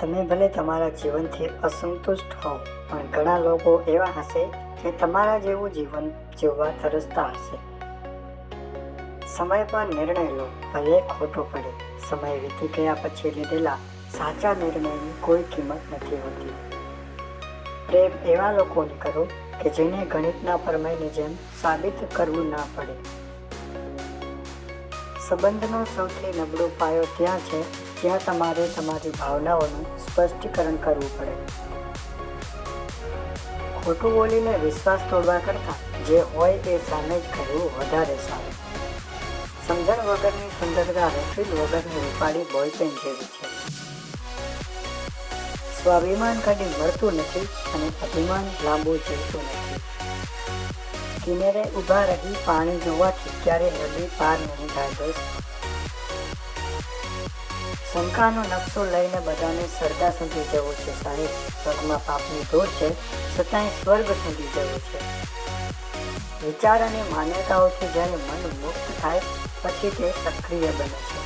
તમે ભલે તમારા જીવનથી અસંતુષ્ટ હો પણ ઘણા લોકો એવા હશે જે તમારા જેવું જીવન જીવવા તરસતા હશે. સમય પર નિર્ણય લો, ભલે ખોટો પડે. સમય વીતી ગયા પછી લીધેલા સાચા નિર્ણયની કોઈ કિંમત નથી હોતી. પ્રેમ એવા લોકોને કરો કે જેને ગણિતના પ્રમેયની જેમ સાબિત કરવું ના પડે. સંબંધનો સૌથી નબળો પાયો ત્યાં છે જ્યાં તમારે તમારી ભાવનાઓનું સ્પષ્ટીકરણ કરવું પડે. ખોટું બોલીને વિશ્વાસ તોડવા કરતાં જે હોય તે સામે જ કરવું વધારે સારું. સમજણ વગરની સુંદરતા રસીલ વગરની રૂપાળી બોલપેન જેવી છે. સ્વાભિમાન કદી મળતું નથી અને અભિમાન લાંબુ જીવતું નથી. કિનારે ઊભા રહી પાણી જોવાથી ક્યારે નદી પાર નહીં થાય દોસ્ત. શંકાનો નકશો લઈને બધાને સરદા સુધી જવું છે સાહેબ. પગમાં પાપની દૂર છે, છતાંય સ્વર્ગ સુધી જવું છે. વિચાર અને માન્યતાઓથી જ્યારે મન મુક્ત થાય, પછી તે સક્રિય બને છે.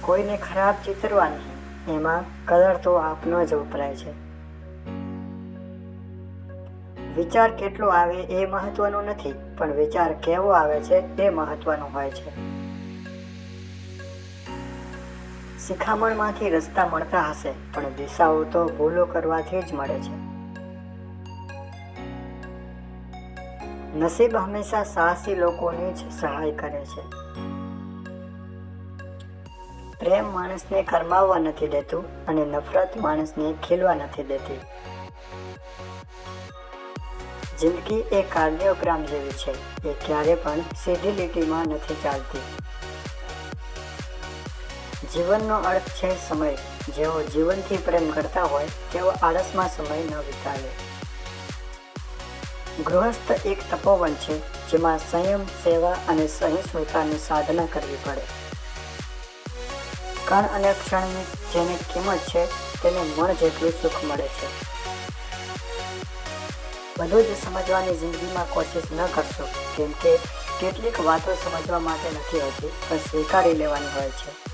કોઈને ખરાબ ચિતરવા નહીં એમાં કલર તો આપનો જ વપરાય છે. વિચાર કેટલો આવે એ મહત્વનું નથી, પણ વિચાર કેવો આવે છે એ મહત્વનું હોય છે. શિખામણમાંથી રસ્તા મળતા હશે, પણ દિશાઓ તો ભૂલો કરવાથી જ મળે છે. નસીબ હંમેશા સાહસી લોકોની જ સહાય કરે છે. પ્રેમ માણસને કરમાવવા નથી દેતું અને નફરત માણસને ખીલવા નથી દેતી. જિંદગી એ કાર્ડિયોગ્રામ જેવી છે, એ ક્યારે પણ સીધી લીટીમાં નથી ચાલતી. જીવનનો અર્થ છે સમય. જેઓ જીવનથી પ્રેમ કરતા હોય, તેઓ આળસમાં સમય ન વિતાવે. ગૃહસ્થ એક તપોવન છે, જેમાં સંયમ, સેવા અને સહિષ્ણુતાની સાધના કરવી પડે. કણ અને ક્ષણની જેની કિંમત છે, તેને મણ જેટલું સુખ મળે છે. બધું જ સમજવાની જિંદગીમાં કોશિશ ન કરશો, કેમ કે કેટલીક વાતો સમજવા માટે નથી હોતી, પણ સ્વીકારી લેવાની હોય છે.